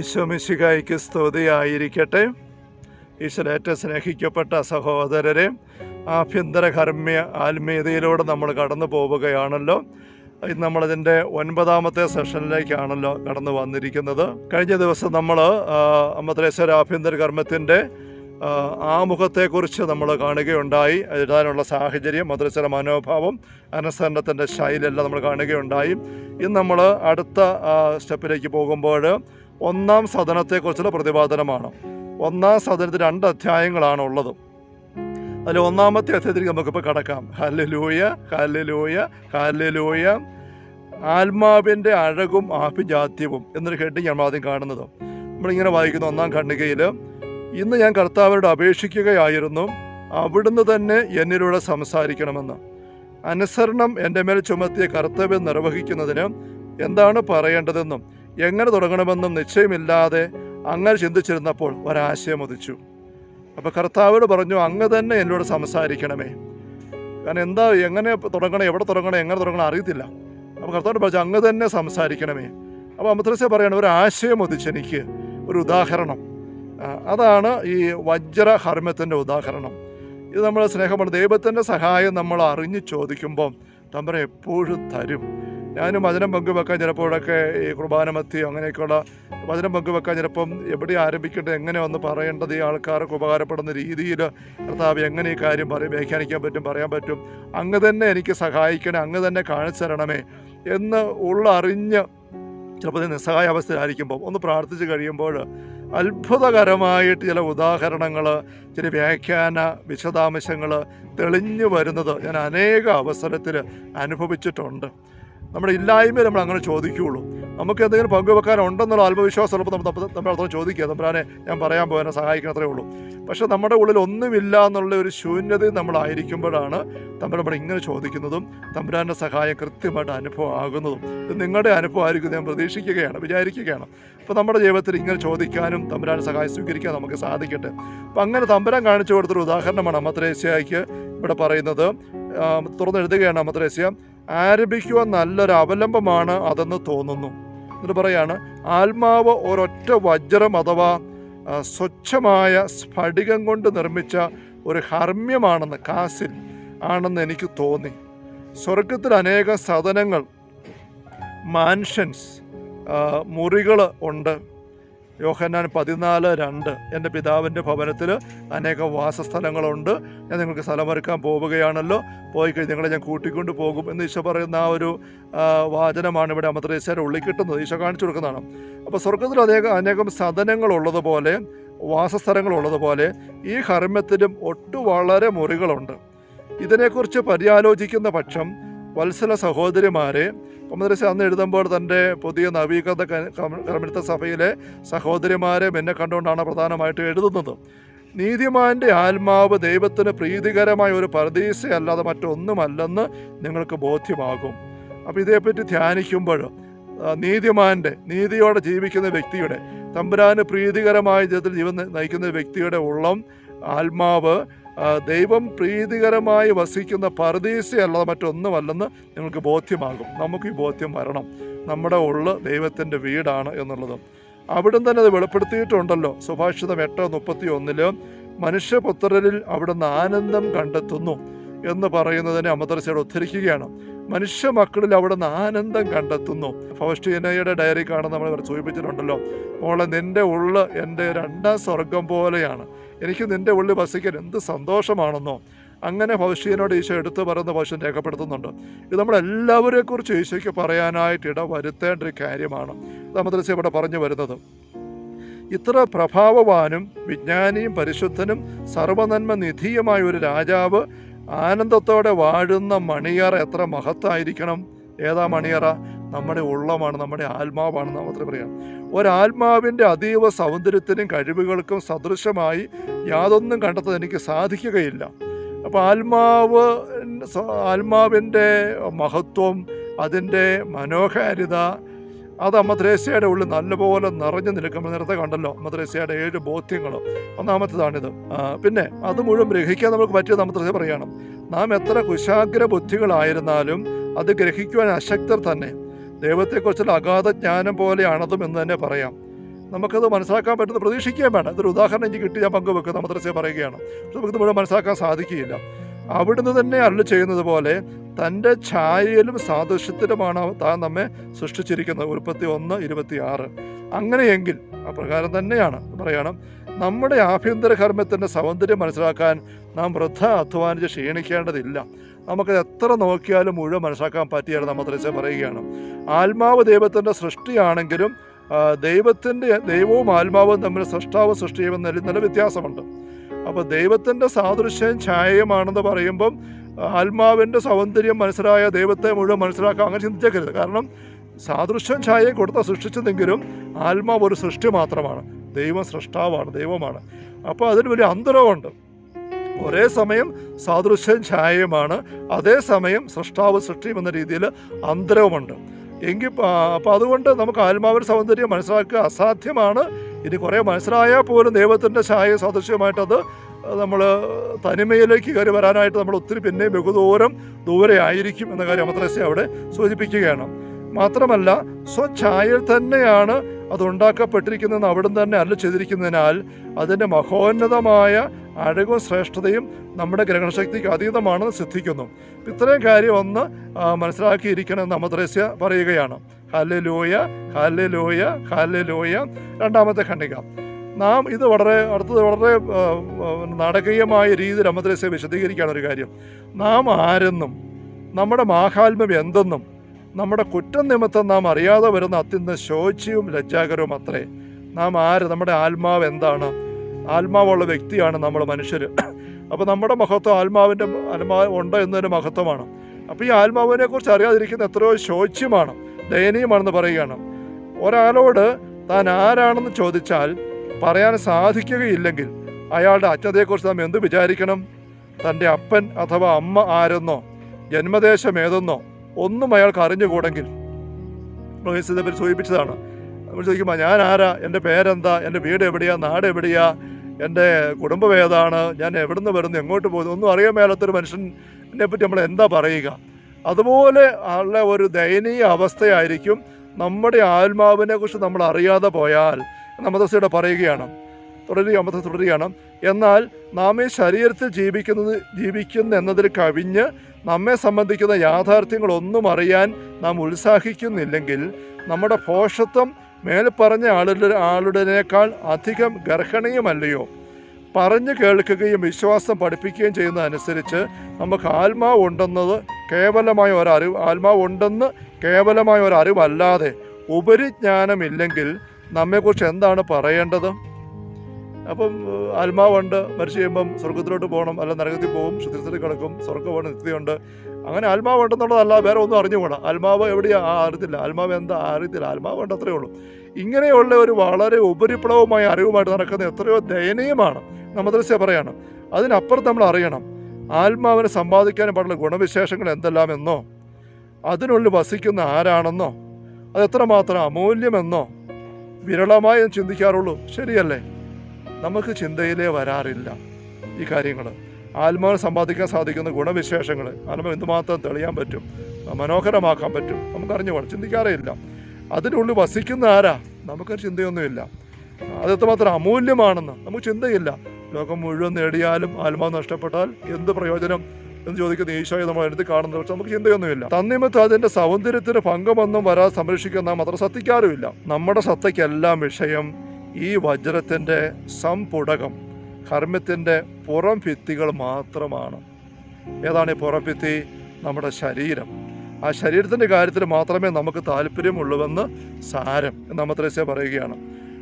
ഈശോമിശികായ്ക്ക് സ്തുതിയായിരിക്കട്ടെ. ഈശ്വരേറ്റ സ്നേഹിക്കപ്പെട്ട സഹോദരരെ ആഭ്യന്തര കർമ്മ്യ ആത്മീയതയിലൂടെ നമ്മൾ കടന്നു പോവുകയാണല്ലോ. നമ്മളതിന്റെ ഒൻപതാമത്തെ സെഷനിലേക്കാണല്ലോ കടന്നു വന്നിരിക്കുന്നത്. കഴിഞ്ഞ ദിവസം നമ്മൾ അമ്മത്രേശ്വര ആഭ്യന്തര കർമ്മത്തിന്റെ ആമുഖത്തെക്കുറിച്ച് നമ്മൾ കാണുകയുണ്ടായി. എഴുതാനുള്ള സാഹചര്യം മദ്രസയുടെ മനോഭാവം അനുസരണത്തിന്റെ ശൈലിയെല്ലാം നമ്മൾ കാണുകയുണ്ടായി. ഇന്ന് നമ്മൾ അടുത്ത സ്റ്റെപ്പിലേക്ക് പോകുമ്പോൾ ഒന്നാം സദനത്തെക്കുറിച്ചുള്ള പ്രതിപാദനമാണ്. ഒന്നാം സദനത്തിൽ രണ്ട് അധ്യായങ്ങളാണ് ഉള്ളത്. അതിൽ ഒന്നാമത്തെ അധ്യായത്തിലേക്ക് നമുക്കിപ്പോൾ കടക്കാം. ഹല്ലലൂയ ഹല്ലലൂയ ഹല്ലലൂയ. ആത്മാവിന്റെ അഴകും ആഭിജാത്യവും എന്നൊരു ഹെഡിങ് നമ്മൾ ആദ്യം കാണുന്നത്. നമ്മളിങ്ങനെ വായിക്കുന്ന ഒന്നാം ഖണ്ഡികയിൽ ഇന്ന് ഞാൻ കർത്താവരോട് അപേക്ഷിക്കുകയായിരുന്നു അവിടുന്ന് തന്നെ എന്നിലൂടെ സംസാരിക്കണമെന്ന്. അനുസരണം എന്റെ മേൽ ചുമത്തിയ കർത്തവ്യം നിർവഹിക്കുന്നതിന് എന്താണ് പറയേണ്ടതെന്നും എങ്ങനെ തുടങ്ങണമെന്നും നിശ്ചയമില്ലാതെ അങ്ങനെ ചിന്തിച്ചിരുന്നപ്പോൾ ഒരാശയം ഉദിച്ചു. അപ്പോൾ കർത്താവോട് പറഞ്ഞു അങ്ങ് തന്നെ എന്നോട് സംസാരിക്കണമേ. കാരണം എന്താ എങ്ങനെ തുടങ്ങണം എവിടെ തുടങ്ങണം എങ്ങനെ തുടങ്ങണം അറിയത്തില്ല. അപ്പോൾ കർത്താവോട് പറഞ്ഞു അങ്ങ് തന്നെ സംസാരിക്കണമേ. അപ്പോൾ അമൃതസ്യ പറയണം ഒരു ആശയം ഉദിച്ചു എനിക്ക് ഒരു ഉദാഹരണം. അതാണ് ഈ വജ്ര ഹർമ്മത്തിന്റെ ഉദാഹരണം. ഇത് നമ്മൾ സ്നേഹമാണ് ദൈവത്തിന്റെ സഹായം നമ്മൾ അറിഞ്ഞ് ചോദിക്കുമ്പം തമ്പര എപ്പോഴും തരും. ഞാനും വചനം പങ്കുവെക്കാൻ ചിലപ്പോഴൊക്കെ ഈ കുർബാന മത്തി അങ്ങനെയൊക്കെയുള്ള വചനം പങ്കുവെക്കാൻ ചിലപ്പം എവിടെ ആരംഭിക്കേണ്ടത് എങ്ങനെ ഒന്ന് പറയേണ്ടത് ഈ ആൾക്കാർക്ക് ഉപകാരപ്പെടുന്ന രീതിയിൽ കർത്താവ് എങ്ങനെ ഈ കാര്യം പറയും വ്യാഖ്യാനിക്കാൻ പറ്റും പറയാൻ പറ്റും അങ്ങ് തന്നെ എനിക്ക് സഹായിക്കണേ അങ്ങ് തന്നെ കാണിച്ചു തരണമേ എന്ന് ഉള്ളറിഞ്ഞ് ചിലപ്പോൾ നിസ്സഹായ അവസ്ഥയിലായിരിക്കുമ്പോൾ ഒന്ന് പ്രാർത്ഥിച്ച് കഴിയുമ്പോൾ അത്ഭുതകരമായിട്ട് ചില ഉദാഹരണങ്ങൾ ചില വ്യാഖ്യാന വിശദാംശങ്ങൾ തെളിഞ്ഞു വരുന്നത് ഞാൻ അനേക അവസരത്തിൽ അനുഭവിച്ചിട്ടുണ്ട്. നമ്മുടെ ഇല്ലായ്മ നമ്മൾ അങ്ങനെ ചോദിക്കുകയുള്ളൂ. നമുക്ക് എന്തെങ്കിലും പങ്കുവെക്കാനുണ്ടെന്നുള്ള ആത്മവിശ്വാസം ഉള്ളപ്പോൾ നമ്മൾ നമ്മൾ അത്ര ചോദിക്കുക. തമ്പുരാനെ ഞാൻ പറയാൻ പോകാനെ സഹായിക്കണത്രേ ഉള്ളൂ. പക്ഷേ നമ്മുടെ ഉള്ളിൽ ഒന്നുമില്ല എന്നുള്ള ഒരു ശൂന്യതയും നമ്മളായിരിക്കുമ്പോഴാണ് തമ്പുരാൻ നമ്മൾ ഇങ്ങനെ ചോദിക്കുന്നതും തമ്പുരാന്റെ സഹായം കൃത്യമായിട്ട് അനുഭവമാകുന്നതും ഇത് നിങ്ങളുടെ അനുഭവമായിരിക്കും ഞാൻ പ്രതീക്ഷിക്കുകയാണ് വിചാരിക്കുകയാണ്. അപ്പോൾ നമ്മുടെ ജീവിതത്തിൽ ഇങ്ങനെ ചോദിക്കാനും തമ്പുരാന്റെ സഹായം സ്വീകരിക്കാൻ നമുക്ക് സാധിക്കട്ടെ. അപ്പം അങ്ങനെ തമ്പുരാൻ കാണിച്ചു കൊടുത്തൊരു ഉദാഹരണമാണ് അമ്മത്രേസ്യയ്ക്ക് ഇവിടെ പറയുന്നത്. തുറന്നെഴുതുകയാണ് അമ്മത്രേസ്യ ആരംഭിക്കുവാൻ നല്ലൊരു അവലംബമാണ് അതെന്ന് തോന്നുന്നു. എന്നിട്ട് പറയാണ് ആത്മാവ് ഒരൊറ്റ വജ്രം അഥവാ സ്വച്ഛമായ സ്ഫടികം കൊണ്ട് നിർമ്മിച്ച ഒരു ഹർമ്മ്യമാണെന്ന് കാസിൽ ആണെന്ന് എനിക്ക് തോന്നി. സ്വർഗത്തിൽ അനേക സദനങ്ങൾ മാൻഷൻസ് മുറികൾ ഉണ്ട്. യോഹന്നാൻ പതിനാല് രണ്ട്. എന്റെ പിതാവിന്റെ ഭവനത്തിൽ അനേക വാസസ്ഥലങ്ങളുണ്ട്. ഞാൻ നിങ്ങൾക്ക് സ്ഥലമൊരുക്കാൻ പോവുകയാണല്ലോ. പോയി കഴിഞ്ഞ് നിങ്ങളെ ഞാൻ കൂട്ടിക്കൊണ്ട് പോകും എന്ന് ഈശോ പറയുന്ന ആ ഒരു വാചനമാണ് ഇവിടെ അമൃതേശ്വരം ഉള്ളിൽ കിട്ടുന്നത്. ഈശോ കാണിച്ചു കൊടുക്കുന്നതാണ്. അപ്പോൾ സ്വർഗത്തിൽ അനേകം അനേകം സദനങ്ങളുള്ളതുപോലെ വാസസ്ഥലങ്ങളുള്ളതുപോലെ ഈ ഹർമ്മ്യത്തിലും ഒട്ടു വളരെ മുറികളുണ്ട്. ഇതിനെക്കുറിച്ച് പര്യാലോചിക്കുന്ന പക്ഷം വത്സല സഹോദരിമാരെ മദ്രസ അന്ന് എഴുതുമ്പോൾ തന്റെ പുതിയ നവീകൃത കർമ്മിത്ത സഭയിലെ സഹോദരിമാരെ എന്നെ കണ്ടുകൊണ്ടാണ് പ്രധാനമായിട്ട് എഴുതുന്നത്. നീതിമാന്റെ ആത്മാവ് ദൈവത്തിന് പ്രീതികരമായ ഒരു പരദീസയല്ലാതെ മറ്റൊന്നുമല്ലെന്ന് നിങ്ങൾക്ക് ബോധ്യമാകും. അപ്പോൾ ഇതേപ്പറ്റി ധ്യാനിക്കുമ്പോൾ നീതിമാന്റെ നീതിയോടെ ജീവിക്കുന്ന വ്യക്തിയുടെ തമ്പുരാന് പ്രീതികരമായ ജീവിതത്തിൽ ജീവൻ നയിക്കുന്ന വ്യക്തിയുടെ ഉള്ളം ആത്മാവ് ദൈവം പ്രീതികരമായി വസിക്കുന്ന പരദീസ അല്ലാതെ മറ്റൊന്നുമല്ലെന്ന് നിങ്ങൾക്ക് ബോധ്യമാകും. നമുക്ക് ഈ ബോധ്യം വരണം. നമ്മുടെ ഉള്ള് ദൈവത്തിന്റെ വീടാണ് എന്നുള്ളത്. അവിടുന്ന് തന്നെ അത് വെളിപ്പെടുത്തിയിട്ടുണ്ടല്ലോ. സുഭാഷിതം എട്ട് മുപ്പത്തി ഒന്നിൽ മനുഷ്യപുത്രരിൽ അവിടുന്ന് ആനന്ദം കണ്ടെത്തുന്നു എന്ന് പറയുന്നതിനെ അമദർശയോട് ഉദ്ധരിക്കുകയാണ്. മനുഷ്യ മക്കളിൽ അവിടുന്ന് ആനന്ദം കണ്ടെത്തുന്നു. ഫൗസ്റ്റീനയുടെ ഡയറി കാണുന്ന നമ്മൾ സൂചിപ്പിച്ചിട്ടുണ്ടല്ലോ. മോളെ നിന്റെ ഉള്ള് എന്റെ രണ്ടാം സ്വർഗം പോലെയാണ്. എനിക്ക് നിന്റെ ഉള്ളിൽ വസിക്കാൻ എന്ത് സന്തോഷമാണെന്നോ. അങ്ങനെ ഭവിഷ്യനോട് ഈശോ എടുത്തു പറയുന്ന ഭവിഷ്യൻ രേഖപ്പെടുത്തുന്നുണ്ട്. ഇത് നമ്മളെല്ലാവരെ കുറിച്ച് ഈശോയ്ക്ക് പറയാനായിട്ട് ഇട വരുത്തേണ്ട ഒരു കാര്യമാണ്. മദ്രസ ഇവിടെ പറഞ്ഞു വരുന്നത്. ഇത്ര പ്രഭാവവാനും വിജ്ഞാനിയും പരിശുദ്ധനും സർവനന്മ നിധിയുമായ ഒരു രാജാവ് ആനന്ദത്തോടെ വാഴുന്ന മണിയറ എത്ര മഹത്തായിരിക്കണം. ഏതാ മണിയറ? നമ്മുടെ ഉള്ളമാണ് നമ്മുടെ ആത്മാവാണ് നാം അത്ര പറയാം. ഒരാത്മാവിന്റെ അതീവ സൗന്ദര്യത്തിനും കഴിവുകൾക്കും സദൃശമായി യാതൊന്നും കണ്ടെത്താൻ എനിക്ക് സാധിക്കുകയില്ല. അപ്പോൾ ആത്മാവ് ആത്മാവിന്റെ മഹത്വം അതിന്റെ മനോഹാരിത അത് അമ്മദ്രേസ്യയുടെ ഉള്ളിൽ നല്ലപോലെ നിറഞ്ഞു നിൽക്കുമ്പോൾ നേരത്തെ കണ്ടല്ലോ അമ്മദ്രേസ്യയുടെ ഏഴ് ബോധ്യങ്ങൾ. ഒന്നാമത്തേതാണിത്. പിന്നെ അത് മുഴുവൻ ഗ്രഹിക്കാൻ നമുക്ക് പറ്റിയത് അമ്മദ്രേസ്യ പറയണം. നാം എത്ര കുശാഗ്ര ബുദ്ധികളായിരുന്നാലും അത് ഗ്രഹിക്കുവാൻ അശക്തർ തന്നെ. ദൈവത്തെക്കുറിച്ചുള്ള അഗാധ ജ്ഞാനം പോലെയാണതും എന്ന് തന്നെ പറയാം. നമുക്കത് മനസ്സിലാക്കാൻ പറ്റുന്ന പ്രതീക്ഷിക്കുകയും വേണം ഇതൊരു ഉദാഹരണം എനിക്ക് കിട്ടി ഞാൻ പങ്കുവെക്കുന്ന മദ്രസയെ പറയുകയാണ്. നമുക്കിത് മുഴുവൻ മനസ്സിലാക്കാൻ സാധിക്കുകയില്ല. അവിടുന്ന് തന്നെ അരുളി ചെയ്യുന്നത് പോലെ തന്റെ ഛായയിലും സാദൃശ്യത്തിലുമാണ് താൻ നമ്മെ സൃഷ്ടിച്ചിരിക്കുന്നത്. ഉൽപ്പത്തി ഒന്ന് ഇരുപത്തി ആറ് അങ്ങനെയെങ്കിൽ അപ്രകാരം തന്നെയാണ്. പറയണം നമ്മുടെ ആഭ്യന്തര കർമ്മത്തിന്റെ സൗന്ദര്യം മനസ്സിലാക്കാൻ നാം വൃദ്ധ അധ്വാനിച്ച് ക്ഷീണിക്കേണ്ടതില്ല. നമുക്കത് എത്ര നോക്കിയാലും മുഴുവൻ മനസ്സിലാക്കാൻ പറ്റിയാണ് നമ്മൾ മദ്രസ പറയുകയാണ്. ആത്മാവ് ദൈവത്തിന്റെ സൃഷ്ടിയാണെങ്കിലും ദൈവത്തിന്റെ ദൈവവും ആത്മാവും തമ്മിൽ സൃഷ്ടാവ് സൃഷ്ടിയും നല്ല വ്യത്യാസമുണ്ട്. അപ്പോൾ ദൈവത്തിന്റെ സാദൃശ്യം ഛായയുമാണെന്ന് പറയുമ്പം ആത്മാവിന്റെ സൗന്ദര്യം മനസ്സിലായ ദൈവത്തെ മുഴുവൻ മനസ്സിലാക്കാൻ അങ്ങനെ ചിന്തിച്ചേക്കരുത് കാരണം സാദൃശ്യം ഛായയെ കൊടുത്ത സൃഷ്ടിച്ചതെങ്കിലും ആത്മാവ് ഒരു സൃഷ്ടി മാത്രമാണ്. ദൈവം സൃഷ്ടാവാണ് ദൈവമാണ്. അപ്പോൾ അതിന് വലിയ അന്തരമുണ്ട് ഒരേ സമയം സാദൃശ്യം ഛായയുമാണ്. അതേസമയം സൃഷ്ടാവ് സൃഷ്ടിയും എന്ന രീതിയിൽ അന്തരവുമുണ്ട്. എങ്കിൽ അപ്പോൾ അതുകൊണ്ട് നമുക്ക് ആത്മാവിന്റെ സൗന്ദര്യം മനസ്സിലാക്കുക അസാധ്യമാണ്. ഇനി കുറേ മനസ്സിലായാൽ പോലും ദൈവത്തിന്റെ ഛായ സദൃശ്യമായിട്ടത് നമ്മൾ തനിമയിലേക്ക് കയറി വരാനായിട്ട് നമ്മൾ ഒത്തിരി പിന്നെ ബഹുദൂരം ദൂരെ ആയിരിക്കും എന്ന കാര്യം അമത്രസ്യ അവിടെ സൂചിപ്പിക്കുകയാണ്. മാത്രമല്ല സ്വഛായയിൽ തന്നെയാണ് അത് അവിടം തന്നെ അല്ല ചെയ്തിരിക്കുന്നതിനാൽ അതിന്റെ മഹോന്നതമായ അഴകും ശ്രേഷ്ഠതയും നമ്മുടെ ഗ്രഹണശക്തിക്ക് അതീതമാണെന്ന് സിദ്ധിക്കുന്നു. ഇത്രയും കാര്യം ഒന്ന് മനസ്സിലാക്കിയിരിക്കണമെന്ന് അമദ്രസ്യ പറയുകയാണ്. Hallelujah hallelujah hallelujah രണ്ടാമത്തെ ഖണ്ഡിക. നാം ഇത് വളരെ അടുത്തത് വളരെ നാടകീയമായ രീതിയിൽ അമദ്രസ്യ വിശദീകരിക്കുകയാണ് ഒരു കാര്യം. നാം ആരെന്നും നമ്മുടെ മാഹാത്മ്യം എന്തെന്നും നമ്മുടെ കുറ്റം നിമിത്തം നാം അറിയാതെ വരുന്ന അത്യന്തം ശോച്യവും ലജ്ജാകരവും അത്രേ. നാം ആര്? നമ്മുടെ ആത്മാവ് എന്താണ്? ആത്മാവുള്ള വ്യക്തിയാണ് നമ്മൾ മനുഷ്യർ അപ്പോൾ നമ്മുടെ മഹത്വം ആത്മാവിന്റെ ആത്മാവ് ഉണ്ട് എന്നൊരു മഹത്വമാണ്. അപ്പോൾ ഈ ആത്മാവിനെ കുറിച്ച് അറിയാതിരിക്കുന്ന എത്രയോ ശോച്യമാണ് ദയനീയമാണെന്ന് പറയുകയാണ്. ഒരാളോട് താൻ ആരാണെന്ന് ചോദിച്ചാൽ പറയാൻ സാധിക്കുകയില്ലെങ്കിൽ അയാളുടെ അച്ഛതയെക്കുറിച്ച് നാം എന്ത് വിചാരിക്കണം? തന്റെ അപ്പൻ അഥവാ അമ്മ ആരെന്നോ? ജന്മദേശം ഏതെന്നോ? ഒന്നും അയാൾക്ക് അറിഞ്ഞുകൂടെങ്കിൽ ഇതിനെ സൂചിപ്പിച്ചതാണ്. നമ്മൾ ചോദിക്കുമ്പോൾ ഞാൻ ആരാ? എന്റെ പേരെന്താ? എന്റെ വീട് എവിടെയാ? നാട് എവിടെയാ? എന്റെ കുടുംബം ഏതാണ്? ഞാൻ എവിടുന്ന് വരുന്നു? എങ്ങോട്ട് പോകുന്നു? ഒന്നും അറിയാൻ മേലാത്തൊരു മനുഷ്യനെ പറ്റി നമ്മൾ എന്താ പറയുക? അതുപോലെ ഉള്ള ഒരു ദയനീയ അവസ്ഥയായിരിക്കും നമ്മുടെ ആത്മാവിനെ കുറിച്ച് നമ്മൾ അറിയാതെ പോയാൽ. അമദസയുടെ പറയുകയാണ്. തുടരുക അമദ തുടരുകയാണ്. എന്നാൽ നാം ഈ ശരീരത്തിൽ ജീവിക്കുന്നത് ജീവിക്കുന്ന എന്നതിൽ കവിഞ്ഞ് നമ്മെ സംബന്ധിക്കുന്ന യാഥാർത്ഥ്യങ്ങളൊന്നും അറിയാൻ നാം ഉത്സാഹിക്കുന്നില്ലെങ്കിൽ നമ്മുടെ ഭോഷത്വം മേൽപ്പറഞ്ഞ പറഞ്ഞ ആളുടെ ആളുടേക്കാൾ അധികം ഗർഹണീയമല്ലയോ? പറഞ്ഞു കേൾക്കുകയും വിശ്വാസം പഠിപ്പിക്കുകയും ചെയ്യുന്നതനുസരിച്ച് നമുക്ക് ആത്മാവ് ഉണ്ടെന്നത് കേവലമായ ഒരറിവ് ആത്മാവ് ഉണ്ടെന്ന് കേവലമായ ഒരറിവല്ലാതെ ഉപരിജ്ഞാനമില്ലെങ്കിൽ നമ്മെക്കുറിച്ച് എന്താണ് പറയേണ്ടത്? അപ്പം ആത്മാവുണ്ട് മരിച്ചു കഴിയുമ്പം സ്വർഗത്തിലോട്ട് പോകണം അല്ല നരകത്തിൽ പോകും ശുദ്ധിത്തിൽ കിടക്കും സ്വർഗമാണ് നിത്യതയുണ്ട് അങ്ങനെ ആത്മാവുണ്ടെന്നുള്ളതല്ല വേറെ ഒന്നും അറിഞ്ഞുകൂടാ ആത്മാവ് എവിടെയാ? അറിയത്തില്ല ആത്മാവ് എന്താ? അറിയത്തില്ല ആത്മാവ് ഉണ്ട് അത്രയേ ഉള്ളൂ. ഇങ്ങനെയുള്ള ഒരു വളരെ ഉപരിപ്ലവമായ അറിവുമായിട്ട് നടക്കുന്ന എത്രയോ ദയനീയമാണ് നമ്മദ്രസ്യ പറയണം. അതിനപ്പുറത്ത് നമ്മൾ അറിയണം ആത്മാവിനെ സമ്പാദിക്കാനും പാടുള്ള ഗുണവിശേഷങ്ങൾ എന്തെല്ലാമെന്നോ അതിനുള്ളിൽ വസിക്കുന്ന ആരാണെന്നോ അതെത്രമാത്രം അമൂല്യമെന്നോ വിരളമായി ചിന്തിക്കാറുള്ളൂ. ശരിയല്ലേ? നമുക്ക് ചിന്തയിലേ വരാറില്ല ഈ കാര്യങ്ങൾ ആത്മാവിനെ സമ്പാദിക്കാൻ സാധിക്കുന്ന ഗുണവിശേഷങ്ങൾ ആത്മാവ് എന്തുമാത്രം തെളിയാൻ പറ്റും മനോഹരമാക്കാൻ പറ്റും നമുക്കറിഞ്ഞു പോകണം ചിന്തിക്കാറേ ഇല്ല. അതിനുള്ളിൽ വസിക്കുന്ന ആരാ? നമുക്കൊരു ചിന്തയൊന്നുമില്ല. അത് എത്രമാത്രം അമൂല്യമാണെന്ന് നമുക്ക് ചിന്തയില്ല. ലോകം മുഴുവൻ നേടിയാലും ആത്മാവ് നഷ്ടപ്പെട്ടാൽ എന്ത് പ്രയോജനം എന്ന് ചോദിക്കുന്ന ഈശോയെ നമ്മൾ എടുത്ത് കാണുന്നത് പക്ഷെ നമുക്ക് ചിന്തയൊന്നുമില്ല. തന്നിമത്ത് അതിന്റെ സൗന്ദര്യത്തിന് ഭംഗമൊന്നും വരാതെ സംരക്ഷിക്കാൻ നാം അത്ര നമ്മുടെ സത്തയ്ക്കെല്ലാം വിഷയം. ഈ വജ്രത്തിന്റെ സംപുടകം കർമ്മത്തിന്റെ പുറം ഭിത്തികൾ മാത്രമാണ്. ഏതാണ് ഈ പുറം ഭിത്തി? നമ്മുടെ ശരീരം. ആ ശരീരത്തിന്റെ കാര്യത്തിൽ മാത്രമേ നമുക്ക് താല്പര്യമുള്ളൂവെന്ന് സാരം എന്ന് അമ്മത്രേസ്യ പറയുകയാണ്.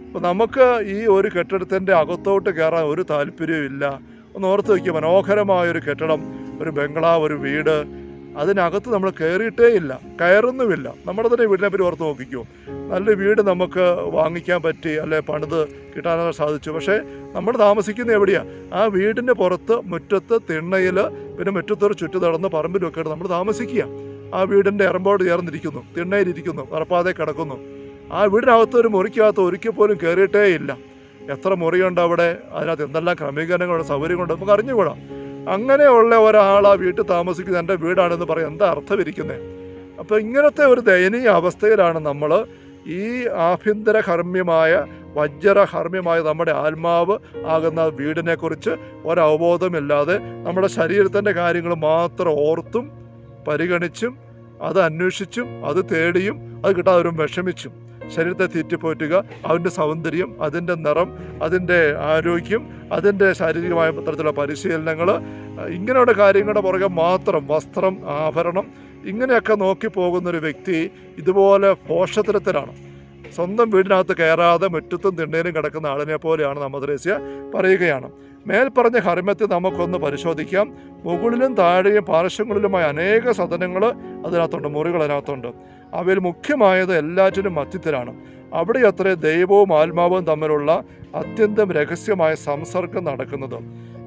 അപ്പോൾ നമുക്ക് ഈ ഒരു കെട്ടിടത്തിന്റെ അകത്തോട്ട് കയറാൻ ഒരു താല്പര്യവും ഇല്ല ഒന്ന് ഓർത്ത് വയ്ക്കുക മനോഹരമായ ഒരു കെട്ടിടം ഒരു ബംഗ്ലാവ് ഒരു വീട് അതിനകത്ത് നമ്മൾ കയറിയിട്ടേ ഇല്ല കയറുന്നുമില്ല. നമ്മുടെ തന്നെ വീടിനെ പറ്റി ഓർത്ത് നോക്കിക്കോ. നല്ല വീട് നമുക്ക് വാങ്ങിക്കാൻ പറ്റി അല്ലെ പണിത് കിട്ടാനൊക്കെ സാധിച്ചു. പക്ഷേ നമ്മൾ താമസിക്കുന്നത് എവിടെയാണ് ആ വീടിന്റെ പുറത്ത് മുറ്റത്ത് തിണ്ണയിൽ പിന്നെ മുറ്റത്തൊരു ചുറ്റു നടന്ന് പറമ്പിലൊക്കെ നമ്മൾ താമസിക്കുക. ആ വീടിന്റെ എറമ്പോട് ചേർന്നിരിക്കുന്നു തിണ്ണയിലിരിക്കുന്നു ഉറപ്പാതെ കിടക്കുന്നു. ആ വീടിനകത്ത് ഒരു മുറിക്കകത്ത് ഒരിക്കൽ പോലും കയറിയിട്ടേ ഇല്ല. എത്ര മുറിയുണ്ട് അവിടെ? അതിനകത്ത് എന്തെല്ലാം ക്രമീകരണങ്ങളുണ്ട് സൗകര്യങ്ങളുണ്ട്? നമുക്ക് അറിഞ്ഞുകൂടാ. അങ്ങനെയുള്ള ഒരാൾ ആ വീട്ടിൽ താമസിക്കുന്ന എന്റെ വീടാണെന്ന് പറയാൻ എന്താ അർത്ഥം ഇരിക്കുന്നത് അപ്പോൾ ഇങ്ങനത്തെ ഒരു ദയനീയ അവസ്ഥയിലാണ് നമ്മൾ ഈ ആഭ്യന്തര കർമ്മ്യമായ വജ്രഹർമ്മ്യമായ നമ്മുടെ ആത്മാവ് ആകുന്ന വീടിനെക്കുറിച്ച് ഒരവബോധമില്ലാതെ നമ്മുടെ ശരീരത്തിന്റെ കാര്യങ്ങൾ മാത്രം ഓർത്തും പരിഗണിച്ചും അത് അന്വേഷിച്ചും അത് തേടിയും അത് കിട്ടാതെ വിഷമിച്ചും. ശരീരത്തെ തീറ്റിപ്പോറ്റുക അതിന്റെ സൗന്ദര്യം അതിന്റെ നിറം അതിന്റെ ആരോഗ്യം അതിന്റെ ശാരീരികമായ പത്രത്തിലുള്ള പരിശീലനങ്ങൾ ഇങ്ങനെയുള്ള കാര്യങ്ങളുടെ പുറകെ മാത്രം വസ്ത്രം ആഭരണം ഇങ്ങനെയൊക്കെ നോക്കി പോകുന്നൊരു വ്യക്തി ഇതുപോലെ പോഷത്തരത്തിലാണ് സ്വന്തം വീടിനകത്ത് കയറാതെ മുറ്റത്തും തിണ്ണയിലും കിടക്കുന്ന ആളിനെ പോലെയാണ് നമ്മദ്രേസ്യ പറയുകയാണ്. മേൽപ്പറഞ്ഞ ഹരിമത്തെ നമുക്കൊന്ന് പരിശോധിക്കാം. മുകളിലും താഴെയും പാർശ്വങ്ങളിലുമായ അനേക സദനങ്ങൾ അതിനകത്തുണ്ട് മുറികൾ അതിനകത്തുണ്ട്. അവയിൽ മുഖ്യമായത് എല്ലാറ്റിനും മധ്യത്തിലാണ്. അവിടെ അത്ര ദൈവവും ആത്മാവും തമ്മിലുള്ള അത്യന്തം രഹസ്യമായ സംസർഗം നടക്കുന്നത്.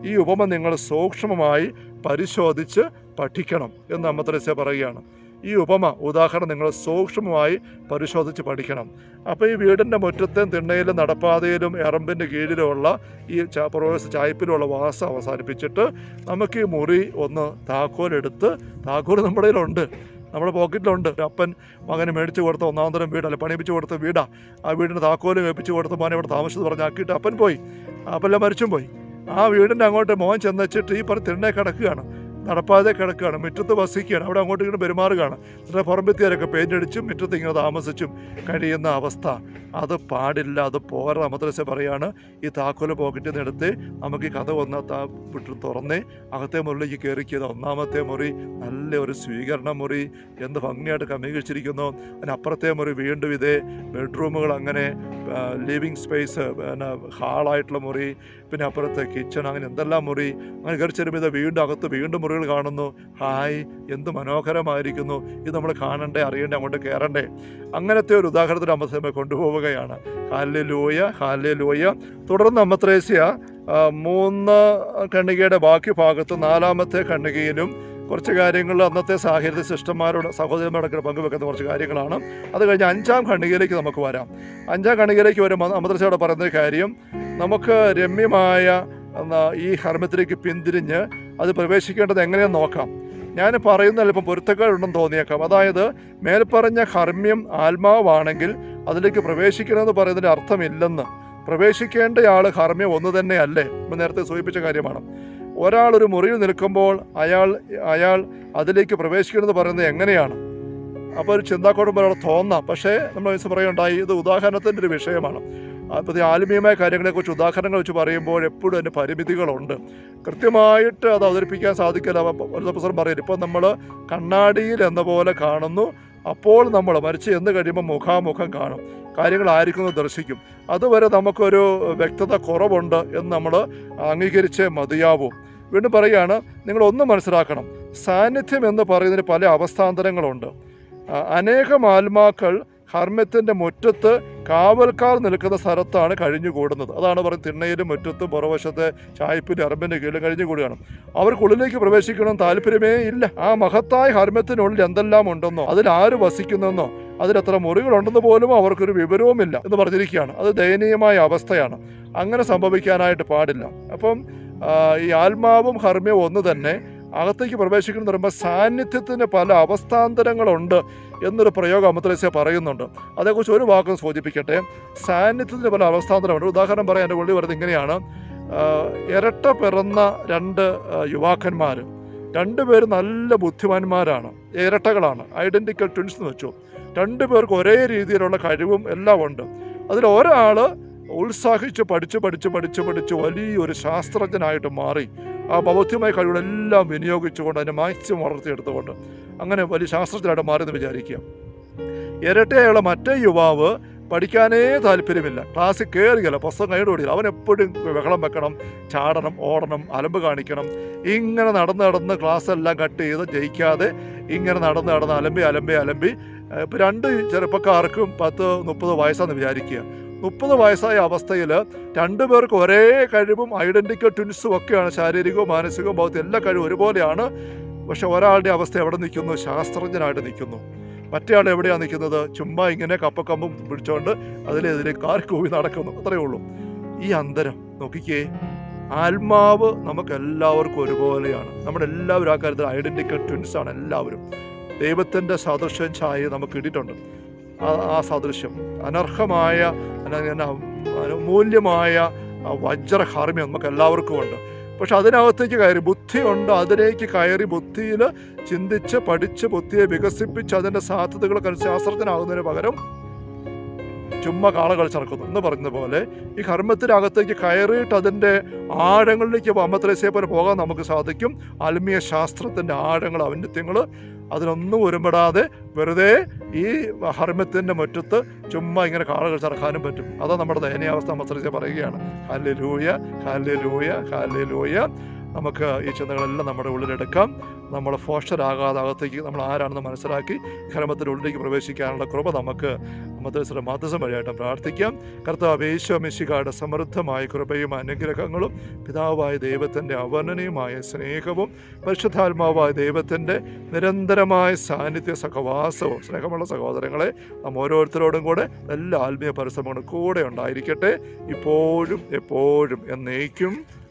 ഈ ഉപമ നിങ്ങൾ സൂക്ഷ്മമായി പരിശോധിച്ച് പഠിക്കണം എന്ന് അമ്മത്രസ്യ പറയുകയാണ്. ഈ ഉപമ ഉദാഹരണം നിങ്ങൾ സൂക്ഷ്മമായി പരിശോധിച്ച് പഠിക്കണം. അപ്പോൾ ഈ വീടിന്റെ മുറ്റത്തെ തിണ്ണയിലും നടപ്പാതയിലും എറമ്പിന്റെ കീഴിലുമുള്ള ഈ പ്രവേശ ചായ്പിലുള്ള വാസം അവസാനിപ്പിച്ചിട്ട് നമുക്ക് ഈ മുറി ഒന്ന് താക്കോലെടുത്ത് താക്കോൽ നമ്മുടെ കയ്യിലുണ്ട് നമ്മുടെ പോക്കറ്റിലുണ്ട്. അപ്പൻ മകന് മേടിച്ച് കൊടുത്ത ഒന്നാം തരം വീടല്ല പണിപ്പിച്ച് കൊടുത്ത വീടാ. ആ വീടിന് താക്കോൽ ഏൽപ്പിച്ച് കൊടുത്ത മോനെ ഇവിടെ താമസിച്ചത് പറഞ്ഞാക്കിയിട്ട് അപ്പൻ പോയി. അപ്പല്ല മരിച്ചും പോയി. ആ വീടിന്റെ അങ്ങോട്ട് മോൻ ചെന്നെച്ചിട്ട് ഈ പറഞ്ഞ തിണ്ണേ കിടക്കുകയാണ്. നടപ്പാതെ കിടക്കുകയാണ്. മുറ്റത്ത് വസിക്കുകയാണ്. അവിടെ അങ്ങോട്ട് ഇങ്ങോട്ട് പെരുമാറുകയാണ്. എന്നിട്ട് പുറമ്പെത്തിയാരൊക്കെ പെയിന്റടിച്ചും മുറ്റത്ത് ഇങ്ങനെ താമസിച്ചും കഴിയുന്ന അവസ്ഥ. അത് പാടില്ല അത് പോരാ. മദ്രസ പറയാണ് ഈ താക്കോൽ പോക്കറ്റിൽ നിന്ന് എടുത്ത് നമുക്ക് കഥ ഒന്ന് താ വിട്ട് തുറന്നേ അകത്തെ മുറിയിലേക്ക് കയറിക്കിയത് ഒന്നാമത്തെ മുറി നല്ല ഒരു സ്വീകരണ മുറി. എന്ത് ഭംഗിയായിട്ട് ക്രമീകരിച്ചിരിക്കുന്നു. അതിനപ്പുറത്തെ മുറി വീണ്ടും ഇതേ ബെഡ്റൂമുകൾ അങ്ങനെ ലിവിങ് സ്പേസ് പിന്നെ ഹാളായിട്ടുള്ള മുറി. പിന്നെ അപ്പുറത്തെ കിച്ചൺ അങ്ങനെ എന്തെല്ലാം മുറി. അങ്ങനെ കയറി ചെല്ലുമ്പോൾ ഇത് വീണ്ടും അകത്ത് വീണ്ടും മുറികൾ കാണുന്നു. ഹായ് എന്ത് മനോഹരമായിരിക്കുന്നു. ഇത് നമ്മൾ കാണണ്ടേ അറിയണ്ടേ അങ്ങോട്ട് കയറണ്ടേ അങ്ങനത്തെ ഒരു ഉദാഹരണത്തിന് അമ്മ കൊണ്ടുപോവുകയാണ്. ഹാല്യ ലൂയ ഹാല്യ ലൂയ തുടർന്ന് അമ്മത്രേസ്യ മൂന്ന് കണ്ണികയുടെ ബാക്കി ഭാഗത്ത് നാലാമത്തെ കണ്ണികയിലും കുറച്ച് കാര്യങ്ങൾ അന്നത്തെ സാഹചര്യത്തിൽ സിസ്റ്റർമാരോട് സഹോദരന്മാരൊക്കെ പങ്കുവെക്കുന്ന കുറച്ച് കാര്യങ്ങളാണ്. അത് കഴിഞ്ഞ് അഞ്ചാം ഖണ്ഡികയിലേക്ക് നമുക്ക് വരാം. അഞ്ചാം ഖണ്ഡികയിലേക്ക് വരുമ്പോൾ അമൃതസയോടെ പറയുന്ന കാര്യം നമുക്ക് രമ്യമായ ഈ ഹർമ്മത്തിലേക്ക് പിന്തിരിഞ്ഞ് അത് പ്രവേശിക്കേണ്ടത് എങ്ങനെയെന്ന് നോക്കാം. ഞാൻ പറയുന്ന അല്പം പൊരുത്തക്കേടുണ്ടെന്ന് തോന്നിയേക്കാം. അതായത് മേൽപ്പറഞ്ഞ ഹർമ്മ്യം ആത്മാവാണെങ്കിൽ അതിലേക്ക് പ്രവേശിക്കണമെന്ന് പറയുന്നതിന് അർത്ഥമില്ലെന്ന്. പ്രവേശിക്കേണ്ടയാൾ ഹർമ്മ്യം ഒന്ന് തന്നെയല്ലേ? ഇപ്പം നേരത്തെ സൂചിപ്പിച്ച കാര്യമാണ്. ഒരാൾ ഒരു മുറിയിൽ നിൽക്കുമ്പോൾ അയാൾ അയാൾ അതിലേക്ക് പ്രവേശിക്കണമെന്ന് പറയുന്നത് എങ്ങനെയാണ്? അപ്പോൾ ഒരു ചിന്താക്കോടുമ്പോൾ ഒരാൾ തോന്നാം. പക്ഷേ നമ്മൾ മനസ്സിൽ പറയുകയുണ്ടായി. ഇത് ഉദാഹരണത്തിന്റെ ഒരു വിഷയമാണ്. അപ്പോൾ ഈ ആത്മീയമായ കാര്യങ്ങളെക്കുറിച്ച് ഉദാഹരണങ്ങൾ വെച്ച് പറയുമ്പോൾ എപ്പോഴും അതിന്റെ പരിമിതികളുണ്ട്. കൃത്യമായിട്ട് അത് അവതരിപ്പിക്കാൻ സാധിക്കില്ല. ഒരു ദിവസം പറയും ഇപ്പോൾ നമ്മൾ കണ്ണാടിയിൽ എന്ന പോലെ കാണുന്നു. അപ്പോൾ നമ്മൾ മരിച്ച് എന്ന് കഴിയുമ്പോൾ മുഖാമുഖം കാണും. കാര്യങ്ങൾ ആയിരിക്കുന്നു ദർശിക്കും. അതുവരെ നമുക്കൊരു വ്യക്തത കുറവുണ്ട് എന്ന് നമ്മൾ അംഗീകരിച്ചേ മതിയാവൂ. വീണ്ടും പറയുകയാണ് നിങ്ങൾ ഒന്ന് മനസ്സിലാക്കണം. സാന്നിധ്യം എന്ന് പറയുന്നതിന് പല അവസ്ഥാന്തരങ്ങളുണ്ട്. അനേകം ആത്മാക്കൾ ഹർമ്മ്യത്തിന്റെ മുറ്റത്ത് കാവൽക്കാർ നിൽക്കുന്ന സ്ഥലത്താണ് കഴിഞ്ഞുകൂടുന്നത്. അതാണ് പറയുന്നത് തിണ്ണയിലും മുറ്റത്തും പുറവശത്തെ ചായ്പിന്റെ അറമ്പിന്റെ കീഴിലും കഴിഞ്ഞുകൂടുകയാണ്. അവർക്കുള്ളിലേക്ക് പ്രവേശിക്കണം താല്പര്യമേ ഇല്ല. ആ മഹത്തായ ഹർമ്മ്യത്തിനുള്ളിൽ എന്തെല്ലാം ഉണ്ടെന്നോ അതിൽ ആര് വസിക്കുന്നെന്നോ അതിലെത്ര മുറികളുണ്ടെന്ന് പോലും അവർക്കൊരു വിവരവുമില്ല എന്ന് പറഞ്ഞിരിക്കുകയാണ്. അത് ദയനീയമായ അവസ്ഥയാണ്. അങ്ങനെ സംഭവിക്കാനായിട്ട് പാടില്ല. അപ്പം ഈ ആത്മാവും ഹർമ്മ്യവും ഒന്ന് തന്നെ അകത്തേക്ക് പ്രവേശിക്കണം എന്ന് പറയുമ്പോൾ സാന്നിധ്യത്തിന് പല അവസ്ഥാന്തരങ്ങളുണ്ട്. എന്നൊരു പ്രയോഗം അമൃതരസ്യ പറയുന്നുണ്ട്. അതേക്കുറിച്ച് ഒരു വാക്കും സൂചിപ്പിക്കട്ടെ. സാന്നിധ്യത്തിന് പല അവസ്ഥാന്തരമുണ്ട്. ഉദാഹരണം പറയാൻ എന്റെ ഉള്ളി വരുന്നത് ഇങ്ങനെയാണ്. ഇരട്ട പിറന്ന രണ്ട് യുവാക്കന്മാർ രണ്ടുപേരും നല്ല ബുദ്ധിമാന്മാരാണ്. ഇരട്ടകളാണ്. ഐഡന്റിക്കൽ ട്വിൻസ് എന്ന് വെച്ചു. രണ്ടുപേർക്ക് ഒരേ രീതിയിലുള്ള കഴിവും എല്ലാം ഉണ്ട്. അതിൽ ഒരാൾ ഉത്സാഹിച്ച് പഠിച്ച് പഠിച്ച് പഠിച്ച് പഠിച്ച് വലിയൊരു ശാസ്ത്രജ്ഞനായിട്ട് മാറി. ആ ബൗദ്ധ്യമായ കഴിവുകളെല്ലാം വിനിയോഗിച്ചുകൊണ്ട് അതിനെ മാക്സിമം വളർത്തിയെടുത്തുകൊണ്ട് അങ്ങനെ വലിയ ശാസ്ത്രജ്ഞനായിട്ട് മാറിയെന്ന് വിചാരിക്കുക. ഇരട്ടയുള്ള മറ്റേ യുവാവ് പഠിക്കാനേ താല്പര്യമില്ല. ക്ലാസ്സിൽ കയറിയല്ല പുസ്തകം കൈയോട് ഓടിയില്ല. അവൻ എപ്പോഴും ബഹളം വെക്കണം ചാടണം ഓടണം അലമ്പ് കാണിക്കണം. ഇങ്ങനെ നടന്ന് നടന്ന് ക്ലാസ് എല്ലാം കട്ട് ചെയ്ത് ജയിക്കാതെ ഇങ്ങനെ നടന്ന് നടന്ന് അലമ്പി അലമ്പി അലമ്പി ഇപ്പം രണ്ട് ചെറുപ്പക്കാർക്കും പത്ത് മുപ്പത് വയസ്സാന്ന് വിചാരിക്കുക. മുപ്പത് വയസ്സായ അവസ്ഥയിൽ രണ്ടുപേർക്ക് ഒരേ കഴിവും ഐഡന്റിക്കൽ ട്വിൻസും ഒക്കെയാണ്. ശാരീരികവും മാനസികവും ബൗദ്ധികം എല്ലാ കഴിവും ഒരുപോലെയാണ്. പക്ഷെ ഒരാളുടെ അവസ്ഥ എവിടെ നിൽക്കുന്നു? ശാസ്ത്രജ്ഞനായിട്ട് നിൽക്കുന്നു. മറ്റേ ആൾ എവിടെയാണ് നിൽക്കുന്നത്? ചുമ്മാ ഇങ്ങനെ കപ്പക്കമ്പും പിടിച്ചോണ്ട് അതിലെതിരെ കാർ കൂവി നടക്കുന്നു. അത്രയേ ഉള്ളൂ. ഈ അന്തരം നോക്കിക്കേ. ആത്മാവ് നമുക്ക് എല്ലാവർക്കും ഒരുപോലെയാണ്. നമ്മുടെ എല്ലാവരും ആ കാര്യത്തിൽ ഐഡന്റിക്കൽ ട്വിൻസ് ആണ് എല്ലാവരും. ദൈവത്തിന്റെ സാദൃശ്യം ഛായ നമുക്ക് ഇട്ടിട്ടുണ്ട്. ആ- സാദൃശ്യം. അനർഹമായ മൂല്യമായ വജ്രഹാർമ്യം നമുക്ക് എല്ലാവർക്കും ഉണ്ട് പക്ഷെ അതിനകത്തേക്ക് കയറി ബുദ്ധിയുണ്ട്. അതിലേക്ക് കയറി ബുദ്ധിയിൽ ചിന്തിച്ച് പഠിച്ച് ബുദ്ധിയെ വികസിപ്പിച്ച് അതിന്റെ സാധ്യതകൾ ശാസ്ത്രജ്ഞനാകുന്നതിന് പകരം ചുമ്മാ കാളകൾ ചറക്കുന്നു. എന്ന് പറഞ്ഞ പോലെ ഈ കർമ്മത്തിനകത്തേക്ക് കയറിയിട്ട് അതിന്റെ ആഴങ്ങളിലേക്ക് അമ്മത്രേസ്യെ പോലെ പോകാൻ നമുക്ക് സാധിക്കും. ആത്മീയ ശാസ്ത്രത്തിന്റെ ആഴങ്ങൾ ഔന്നത്യങ്ങൾ അതിനൊന്നും ഒരുമ്പെടാതെ വെറുതെ ഈ ഹർമ്മത്തിന്റെ മുറ്റത്ത് ചുമ്മാ ഇങ്ങനെ കാളകൾ ചറക്കാനും പറ്റും. അതാ നമ്മുടെ ദയനീയാവസ്ഥ അമ്മത്രേസ്യ പറയുകയാണ്. ഹാല്യ ലൂയ ഹാല്യ ലൂയ ഹാല്യ ലൂയ നമുക്ക് ഈ ചിന്തകളെല്ലാം നമ്മുടെ ഉള്ളിലെടുക്കാം. നമ്മൾ ഫോഷരാകാതെ അകത്തേക്ക് നമ്മൾ ആരാണെന്ന് മനസ്സിലാക്കി ധർമ്മത്തിന്റെ ഉള്ളിലേക്ക് പ്രവേശിക്കാനുള്ള കൃപ നമുക്ക് മദ്രസയുടെ മാധ്യസം വഴിയായിട്ട് പ്രാർത്ഥിക്കാം. കർത്താവ് യേശുമിശികാരുടെ സമൃദ്ധമായ കൃപയും അനുഗ്രഹങ്ങളും പിതാവായ ദൈവത്തിന്റെ അവർണനീയമായ സ്നേഹവും പരിശുദ്ധാത്മാവായ ദൈവത്തിന്റെ നിരന്തരമായ സാന്നിധ്യ സഹവാസവും സ്നേഹമുള്ള സഹോദരങ്ങളെ നാം ഓരോരുത്തരോടും കൂടെ എല്ലാ ആത്മീയ പരിശ്രമങ്ങളും കൂടെ ഉണ്ടായിരിക്കട്ടെ. ഇപ്പോഴും എപ്പോഴും എന്നേക്കും